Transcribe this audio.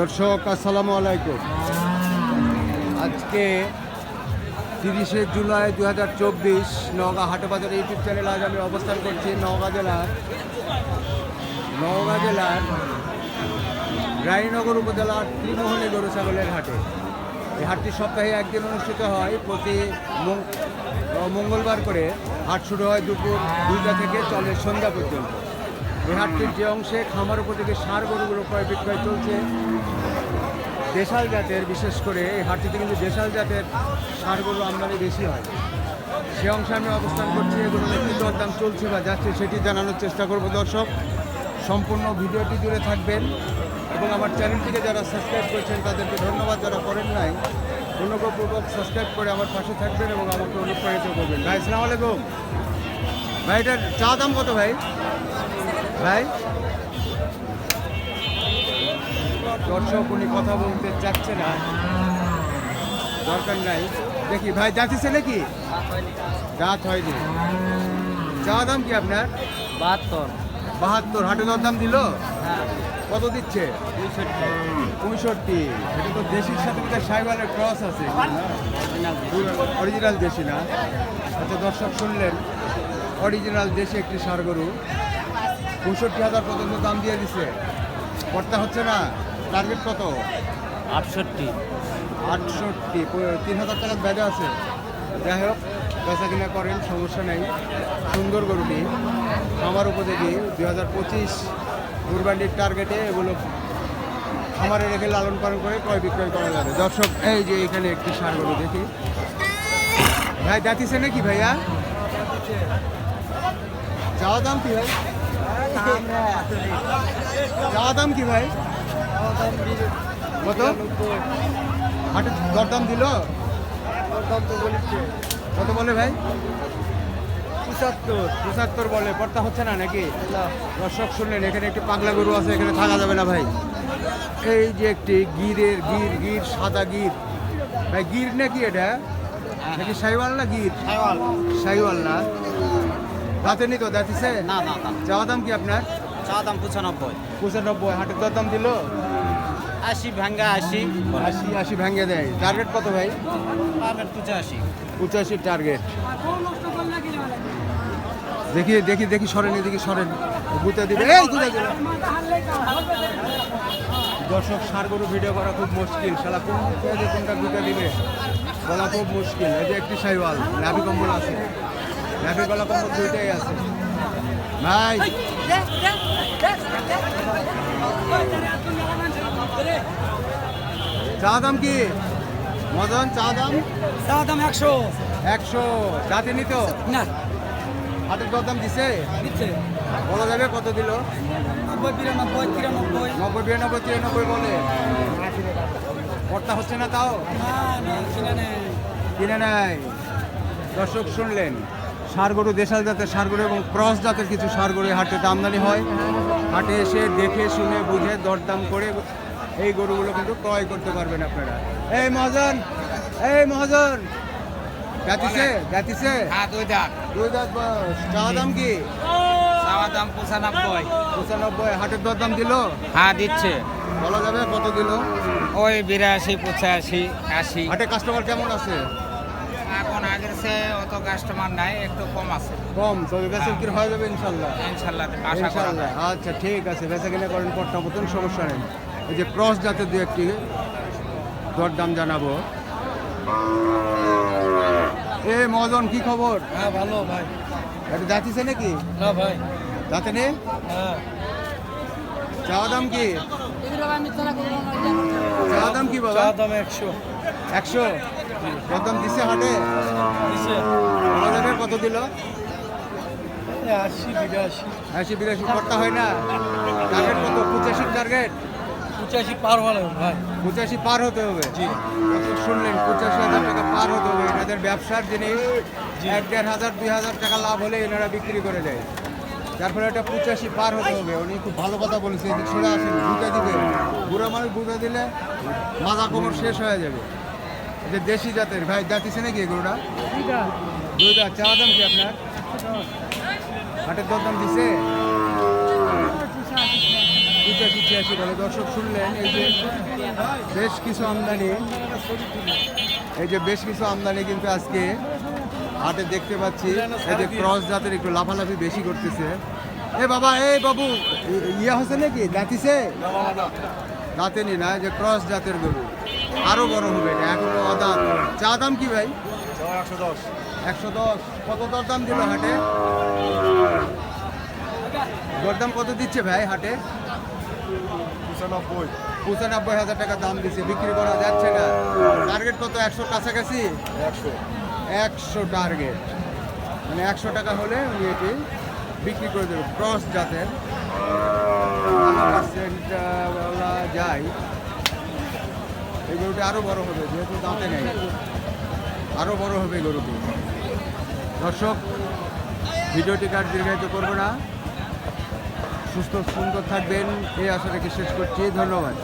দর্শক, আসসালামু আলাইকুম। আজকে তিরিশে জুলাই দু হাজার চব্বিশ নওগাঁ হাটবাজার ইউটিউব চ্যানেল আজ আমি অবস্থান করছি নওগাঁ জেলার নওগাঁ জেলার রায়নগর উপজেলার ত্রিমোহনী গরু ছাগলের হাটে। এই হাটটি সপ্তাহে একদিন অনুষ্ঠিত হয়, প্রতি মঙ্গলবার করে। হাট শুরু হয় দুপুর দুইটা থেকে চলে সন্ধ্যা পর্যন্ত। এই হাটটির যে অংশে খামার উপযোগী সার গরুগুলো ক্রয় বিক্রয় চলছে। দেশাল জাতের, বিশেষ করে এই হাটটিতে কিন্তু দেশাল জাতের সার গরু আমদানি বেশি হয়। সে অংশে আমি অবস্থান করছি, এগুলো কি দরদাম চলছে বা যাচ্ছে সেটি জানানোর চেষ্টা করব দর্শক। সম্পূর্ণ ভিডিওটি জুড়ে থাকবেন এবং আমার চ্যানেলটিকে যারা সাবস্ক্রাইব করেছেন তাদেরকে ধন্যবাদ, যারা করেন নাই, অনুগ্রহপূর্বক সাবস্ক্রাইব করে আমার পাশে থাকবেন এবং আমাকে অনুপ্রাণিত করবেন। ভাই সালাম আলাইকুম। ভাই এটার চা দাম কত ভাই? ভাই? দর্শক উনি কথা বলতে চাচ্ছে না। দরকার নাই। দেখি ভাই যাচ্ছে নাকি? দাঁত হয়নি। চা দাম কি আপনার? বাহাত্তর। বাহাত্তর। হাটে দর দাম দিল? হ্যাঁ। কত দিচ্ছে? পঁয়ষট্টি। এটা তো দেশির সাথে বোধহয় সাইবারের ক্রস আছে। অরিজিনাল দেশি না? আচ্ছা দর্শক শুনলেন। অরিজিনাল দেশি একটি সার গরু পঁয়ষট্টি হাজার পর্যন্ত দাম দিয়ে দিছে। কর্তা হচ্ছে না টার্গেট কত? আটষট্টি। আটষট্টি তিন হাজার টাকার ব্যাগে আছে। যাই হোক বেচা কিনা করেন সমস্যা নেই। সুন্দর গরুটি আমার উপযোগী। দুই হাজার পঁচিশ কুরবানির টার্গেটে এগুলো খামারে রেখে লালন পালন করে ক্রয় বিক্রয় করা যাবে। দর্শক এই যে এখানে একটি সার গরু দেখি। ভাই যাতিছে নাকি ভাইয়া? চাওয়া দাম কি ভাই চাওয়া দাম কি ভাই কত হাটে দরদাম দিল কত বলে ভাই পঁচাত্তর। পঁচাত্তর বলে পড়তা হচ্ছে না নাকি? দর্শক শুনলেন এখানে একটি পাগলা গরু আছে এখানে থাকা যাবে না ভাই। এই যে একটি গিরের গির গির সাদা গির। ভাই গির নাকি এটা? নাকি সাইওয়াল না গির? সাইওয়াল। সাইওয়াল না। দাঁতে নি তো দাঁতিছে না না না। চাওয়া দাম কি আপনার? চা দাম পঁচানব্বই। পঁচানব্বই হাটের দরদাম দিল? আশি ভাঙ্গা আশি। আশি আশি ভেঙে দেয়। টার্গেট কত ভাই? পাবেন পঁচাশি। পঁচাশি টার্গেট দেখি দেখি দেখি সরেন দেখি সরেন। গুতে দিবে। এই গুতে দিবে দর্শক সার গরু ভিডিও করা খুব মুশকিল। শালা কোন কোনটা গুতে দিবে? বলা খুব মুশকিল। এই যে একটি সাইওয়াল নাভি কম্বল আছে। নাভি গলা কম্বল দুইটাই আছে ভাই চা দাম কি? মদন চা দাম? চা দাম একশো। একশো। যাতে নিত? না। হাটের দরদাম দিছে? দিচ্ছে। বলা যাবে কত দিল? নব্বই বিরানব্বই তিরানব্বই। নব্বই বিরানব্বই তিরানব্বই বলে। কর্তা হচ্ছে না তাও? না না কিনে নেয়। দর্শক শুনলেন। গরু দেশাল জাতের সার গরু এবং ক্রস জাতের কিছু গরু হাটে আমদানি হয়। হাটে এসে দেখে শুনে বুঝে দরদাম করে এই গরুগুলো কিন্তু ক্রয় করতে পারবেন আপনারা। এই মহাজন এই মহাজন। যাতিছে যাতিছে। হ্যাঁ দুই দাম দুই দাঁত বয়স। চা দাম কি? চাওয়া দাম পঁচানব্বই। পঁচানব্বই। হাটের দরদাম দিল? হ্যাঁ দিচ্ছে। বলা যাবে কত দিল? ওই বিরাশি পঁচাশি আশি। হাটে কাস্টমার কেমন আছে? এখন অত কাস্টমার নাই একটু কম আছে। কম তবে বেচের কি হয়ে। যাবে ইনশাল্লাহ। ইনশাল্লাহ আশা করা যায়। আচ্ছা ঠিক আছে বেচা কিনে করেন পট্টা মতন সমস্যা নেই। এই যে ক্রস জাতের দু একটি দরদাম জানাব। এ মজন কি খবর? হ্যাঁ ভালো ভাই। এটা যাতিছে নাকি? না ভাই। যাতে নে হ্যাঁ। চাওয়া দাম কি? চাওয়া দাম কি বাবা দাম একশো। একশো। দরদাম দিছে হাটে। কত দিল? আশি বিরাশি। আশি বিরাশি করতে হয় না। টার্গেট কত? পঁচাশি টার্গেট পঁচাশি পার ভালো ভাই। পঁচাশি পার হতে হবে। জি। শুনলেন পঁচাশি হাজার টাকা পার হতে হবে। এনাদের ব্যবসার জিনিস এক দেড় হাজার দুই হাজার টাকা লাভ হলে এনারা বিক্রি করে দেয়। যার ফলে এটা পঁচাশি পার হতে হবে। উনি খুব ভালো কথা বলেছে ছেড়ে আসেন বুঝে দিবে বুড়ো মানুষ বুঝে দিলে মাজা কোমর শেষ হয়ে যাবে। এটা দেশি জাতের ভাই জাতিছে নাকি এগুলোটা দুইটা। চা দাম কি আপনার? হাটের দরদাম দিছে? পঁচাশি ছিয়াশি বলে। দর্শক শুনলেন এই যে বেশ কিছু আমদানি এই যে বেশ কিছু আমদানি কিন্তু আজকে হাটে দেখতে পাচ্ছি। এই যে ক্রস জাতের একটু লাফালাফি বেশি করতেছে। এ বাবা এই বাবু ইয়ে হচ্ছে নাকি? দাঁতিছে দাঁতেনি না এই যে ক্রস জাতের গরু। আরও বড় হবে এটা এখনও অদাঁত চা দাম কি ভাই? একশো দশ। একশো দশ। কত দর দাম দিল হাটে? দরদাম কত দিচ্ছে ভাই হাটে? পঁচানব্বই। পঁচানব্বই হাজার টাকা দাম দিচ্ছে বিক্রি করা যাচ্ছে না। টার্গেট কত? একশো কাছাকাছি? একশো। একশো টার্গেট মানে একশো টাকা হলে উনি এটি বিক্রি করে দেবে ক্রস জাতের। পার্সেন্ট বলা যায় এই গরুটি আরও বড় হবে, যেহেতু দাঁতে নেই। আরও বড় হবে গরুটি। দর্শক, ভিডিওটি কার দীর্ঘায়িত করব না। সুস্থ, সুন্দর থাকবেন, এই আশা রেখে শেষ করছি। ধন্যবাদ।